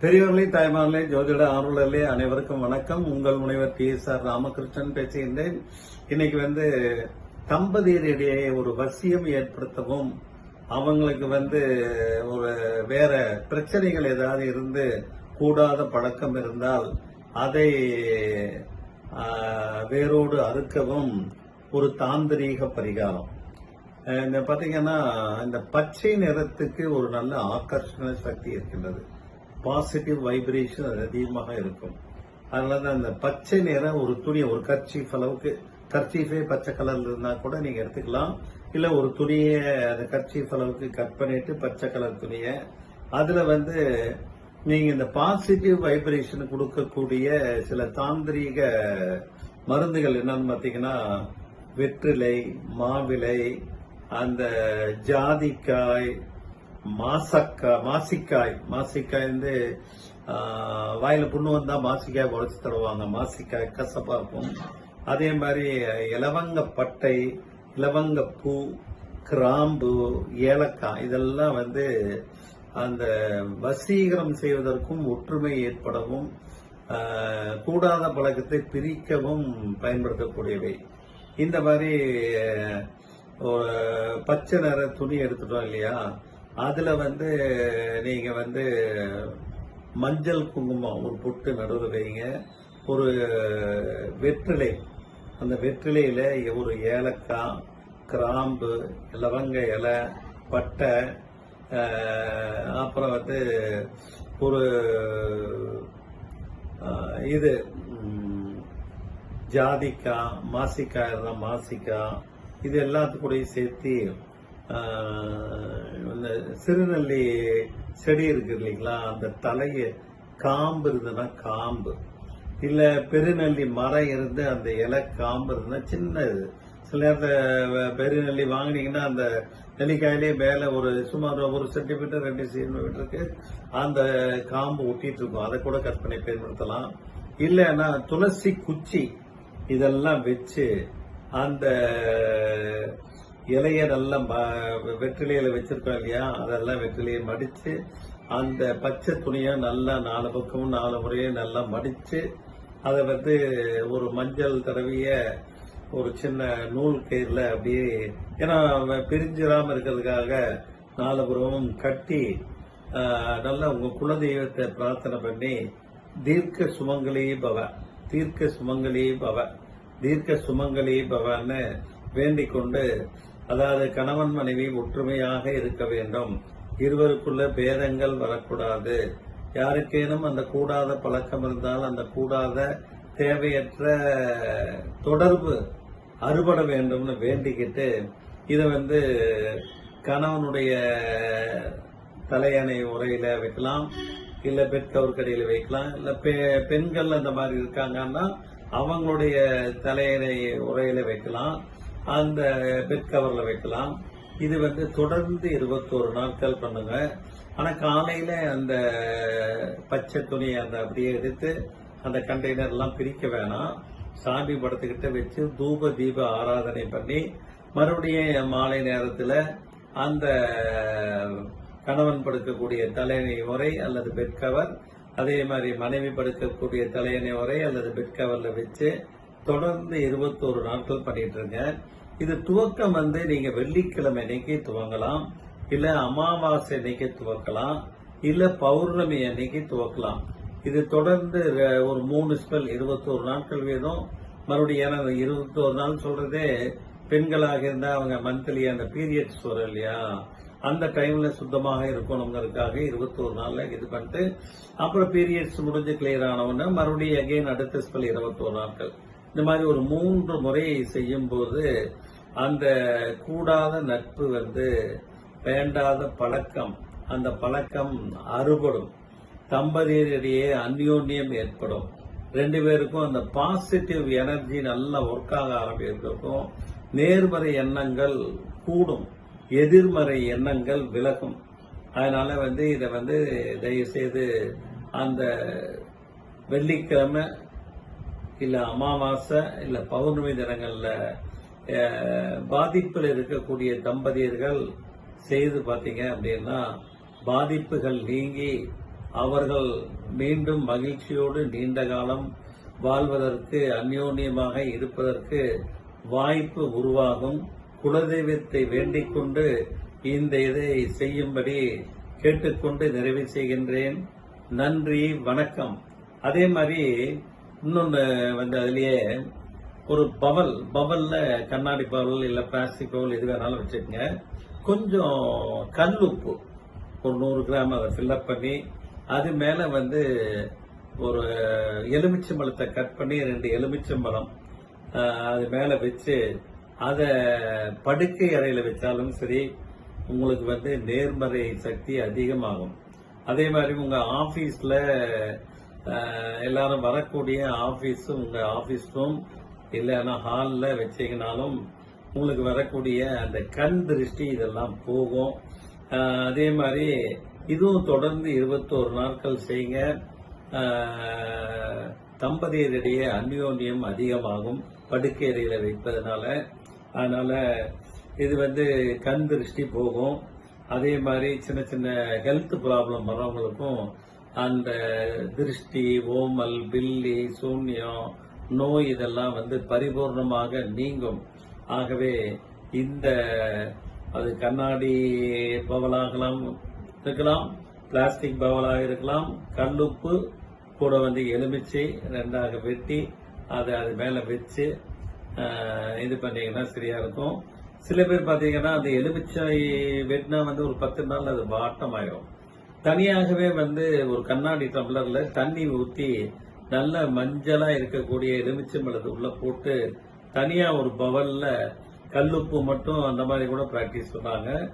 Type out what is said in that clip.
பெரியவர்களே தாய்மார்களே ஜோதிட ஆர்வலர்களே அனைவருக்கும் வணக்கம். உங்கள் முனைவர் டி எஸ் ஆர் ராமகிருஷ்ணன் பேசுகின்றேன். இன்னைக்கு வந்து தம்பதியரிடையே ஒரு வசியம் ஏற்படுத்தவும் அவங்களுக்கு வந்து ஒரு வேற பிரச்சனைகள் ஏதாவது இருந்து கூடாத பழக்கம் இருந்தால் அதை வேரோடு அறுக்கவும் ஒரு தாந்திரீக பரிகாரம். இந்த பார்த்தீங்கன்னா இந்த பச்சை நிறத்துக்கு ஒரு நல்ல ஆக்கர்ஷண சக்தி இருக்கின்றது. பாசிட்டிவ் வைப்ரேஷன் அதிகமாக இருக்கும். அதனால தான் அந்த பச்சை நிறம் ஒரு துணி ஒரு கர்ச்சீஃப் அளவுக்கு கர்ச்சீஃபே பச்சை கலர்ல இருந்தா கூட நீங்க எடுத்துக்கலாம். இல்ல ஒரு துணியை அந்த கர்ச்சீஃப் அளவுக்கு கட் பண்ணிட்டு பச்சை கலர் துணியை. அதுல வந்து நீங்க இந்த பாசிட்டிவ் வைப்ரேஷன் கொடுக்கக்கூடிய சில தாந்திரீக மருந்துகள் என்னன்னு பாத்தீங்கன்னா வெற்றிலை மாவிலை அந்த ஜாதிக்காய் மாசக்காய் மாசிக்காய் மாசிக்காய் வந்து வாயில் வாயில புண்ணு வந்தா மாசிக்காய் உடைச்சு தருவாங்க. மாசிக்காய் கசப்பா இருக்கும். அதே மாதிரி இலவங்க பட்டை இலவங்க பூ கிராம்பு ஏலக்காய் இதெல்லாம் வந்து அந்த வசீகரம் செய்வதற்கும் ஒற்றுமை ஏற்படவும் கூடாத பழக்கத்தை பிரிக்கவும் பயன்படுத்தக்கூடியவை. இந்த மாதிரி பச்சை நிற துணி எடுத்துட்டோம் இல்லையா? அதுல வந்து நீங்க வந்து மஞ்சள் குங்குமம் ஒரு பொட்டு நடுவில் வைங்க. ஒரு வெற்றிலை. அந்த வெற்றிலையில ஒரு ஏலக்காய் கிராம்பு லவங்க இலை பட்டை அப்புறம் வந்து ஒரு இது ஜாதிக்காய் மாசிக்காய் இருந்தால் மாசிக்காய் இது எல்லாத்துக்கூடையும் சேர்த்து இந்த சிறுநெல்லி செடி இருக்கு இல்லைங்களா அந்த தலையை காம்பு இருந்ததுன்னா காம்பு. இல்ல பெருநெல்லி மரம் இருந்து அந்த இலை காம்பு இருந்தா சின்ன இது. சில நேரத்தில் பெருநெல்லி வாங்கினீங்கன்னா அந்த நெல்லிக்காயிலே மேலே ஒரு சுமார் ஒரு சென்டிமீட்டர் ரெண்டு சென்டிமீட்டருக்கு அந்த காம்பு ஒட்டிட்டு இருக்கும். அதை கூட கற்பனை பயன்படுத்தலாம். இல்லைன்னா துளசி குச்சி இதெல்லாம் வச்சு அந்த இலையை நல்லா வெற்றிலையில வச்சிருக்கோம் இல்லையா? அதெல்லாம் வெற்றிலையை மடிச்சு அந்த பச்சை துணியை நல்லா நாலு பக்கமும் நாலு முறையும் நல்லா மடிச்சு அதை வந்து ஒரு மஞ்சள் தடவிய ஒரு சின்ன நூல் கயிறுல அப்படியே ஏன்னா பிரிஞ்சிடாமல் பிரிஞ்சிடாம இருக்கிறதுக்காக நாலு புறமும் கட்டி நல்லா உங்க குலதெய்வத்தை பிரார்த்தனை பண்ணி தீர்க்க சுமங்கலி பவ தீர்க்க சுமங்கலி பவ தீர்க்க சுமங்கலி பவன்னு வேண்டிக் கொண்டு அதாவது கணவன் மனைவி ஒற்றுமையாக இருக்க வேண்டும். இருவருக்குள்ள பேதங்கள் வரக்கூடாது. யாருக்கேனும் அந்த கூடாத பழக்கம் இருந்தால் அந்த கூடாத தேவையற்ற தொடர்பு அறுபட வேண்டும்னு வேண்டிக்கிட்டு இதை வந்து கணவனுடைய தலையணை உரையில வைக்கலாம் இல்ல பெட் கவர் வைக்கலாம் இல்ல பெ- பெண்கள் அந்த மாதிரி இருக்காங்கன்னா அவங்களுடைய தலையணை உரையில வைக்கலாம். அந்த பெட் கவர்ல வைக்கலாம். இது வந்து தொடர்ந்து இருபத்தோரு நாட்கள் பண்ணுங்க. ஆனா காலையில அந்த பச்சை துணியை அந்த அப்படியே எடுத்து அந்த கண்டெய்னர் எல்லாம் பிரிக்க வேணாம். சாமி படத்துக்கிட்ட வச்சு தூப தீப ஆராதனை பண்ணி மறுபடியும் மாலை நேரத்துல அந்த கணவன் படுக்கக்கூடிய தலையணை உரை அல்லது பெட் கவர் அதே மாதிரி மனைவி படுக்கக்கூடிய தலையணை உரை அல்லது பெட் கவர்ல வச்சு தொடர்ந்து இருபத்தோரு நாட்கள் பண்ணிட்டு இருங்க இது துவக்கம் வந்து நீங்க வெள்ளிக்கிழமை அன்னைக்கு துவங்கலாம். இல்ல அமாவாசை அன்னைக்கு துவக்கலாம். இல்ல பௌர்ணமி அன்னைக்கு துவக்கலாம். இது தொடர்ந்து ஒரு மூணு ஸ்பெல் இருபத்தோரு நாட்கள் வேணும். மறுபடியும் ஏன்னா இருபத்தோரு நாள் சொல்றதே பெண்களாக இருந்தா அவங்க மந்த்லி அந்த பீரியட்ஸ் வரும் இல்லையா? அந்த டைம்ல சுத்தமாக இருக்கணுங்கிறதுக்காக இருபத்தோரு நாள்ல இது பண்ணிட்டு அப்புறம் பீரியட்ஸ் முடிஞ்சு கிளியர் ஆனவுடனே மறுபடியும் அகைன் அடுத்த ஸ்பெல் இருபத்தோரு நாட்கள். இந்த மாதிரி ஒரு மூன்று முறை செய்யும்போது அந்த கூடாத நட்பு வந்து வேண்டாத பழக்கம் அந்த பழக்கம் அறுபடும். தம்பதியரிடையே அந்யோன்யம் ஏற்படும். ரெண்டு பேருக்கும் அந்த பாசிட்டிவ் எனர்ஜி நல்லா ஒர்க் ஆக ஆரம்பிக்கும் நேர்மறை எண்ணங்கள் கூடும். எதிர்மறை எண்ணங்கள் விலகும். அதனால வந்து இதை வந்து தயவு செய்து அந்த வெள்ளிக்கிழமை இல்லை அமாவாசை இல்லை பௌர்ணமி தினங்களில் பாதிப்பில் இருக்கக்கூடிய தம்பதியர்கள் செய்து பார்த்தீங்க அப்படின்னா பாதிப்புகள் நீங்கி அவர்கள் மீண்டும் மகிழ்ச்சியோடு நீண்ட காலம் வாழ்வதற்கு அந்யோன்யமாக இருப்பதற்கு வாய்ப்பு உருவாகும். குலதெய்வத்தை வேண்டிக் கொண்டு இந்த இதை செய்யும்படி கேட்டுக்கொண்டு நிறைவு செய்கின்றேன். நன்றி வணக்கம். அதே மாதிரி இன்னொன்று வந்து அதுலேயே ஒரு பவல் பவலில் கண்ணாடி பவல் இல்லை பிளாஸ்டிக் பவல் எது வேணாலும் வச்சுக்கோங்க. கொஞ்சம் கல் உப்பு ஒரு நூறு கிராம் அதை ஃபில்லப் பண்ணி அது மேலே வந்து ஒரு எலுமிச்சம்பழத்தை கட் பண்ணி ரெண்டு எலுமிச்சம்பழம் அது மேலே வச்சு அதை படுக்கை அறையில் வச்சாலும் சரி உங்களுக்கு வந்து நேர்மறை சக்தி அதிகமாகும். அதே மாதிரி உங்கள் ஆஃபீஸில் எல்லாரும் வரக்கூடிய ஆபீஸ் உங்க ஆபீஸ் ரூம் இல்லைன்னா ஹாலில் வச்சீங்கனாலும் உங்களுக்கு வரக்கூடிய அந்த கண் திருஷ்டி இதெல்லாம் போகும். அதே மாதிரி இதுவும் தொடர்ந்து இருபத்தோரு நாட்கள் செய்யுங்க. தம்பதியரிடையே அந்யோன்யம் அதிகமாகும். படுக்கையறையில் வைப்பதனால. அதனால இது வந்து கண் திருஷ்டி போகும். அதே மாதிரி சின்ன சின்ன ஹெல்த் ப்ராப்ளம் வரவங்களுக்கும் அந்த திருஷ்டி ஓமல் பில்லி சூன்யம் நோய் இதெல்லாம் வந்து பரிபூர்ணமாக நீங்கும். ஆகவே இந்த அது கண்ணாடி பவலாகலாம் இருக்கலாம் பிளாஸ்டிக் பவலாக இருக்கலாம் கல்லுப்பு கூட வந்து எலுமிச்சை ரெண்டாக வெட்டி அதை அது மேலே வச்சு இது பண்ணீங்கன்னா சரியா இருக்கும். சில பேர் பார்த்தீங்கன்னா அந்த எலுமிச்சை வெட்டினா வந்து ஒரு பத்து நாள் அது வாட்டம் தனியாகவே வந்து ஒரு கண்ணாடி டம்ளர்ல தண்ணி ஊற்றி நல்ல மஞ்சளா இருக்கக்கூடிய எலுமிச்சம்பழத்தை உள்ள போட்டு தனியா ஒரு பவல்ல கல்லுப்பு மட்டும் அந்த மாதிரி கூட பிராக்டிஸ் பண்ணாங்க.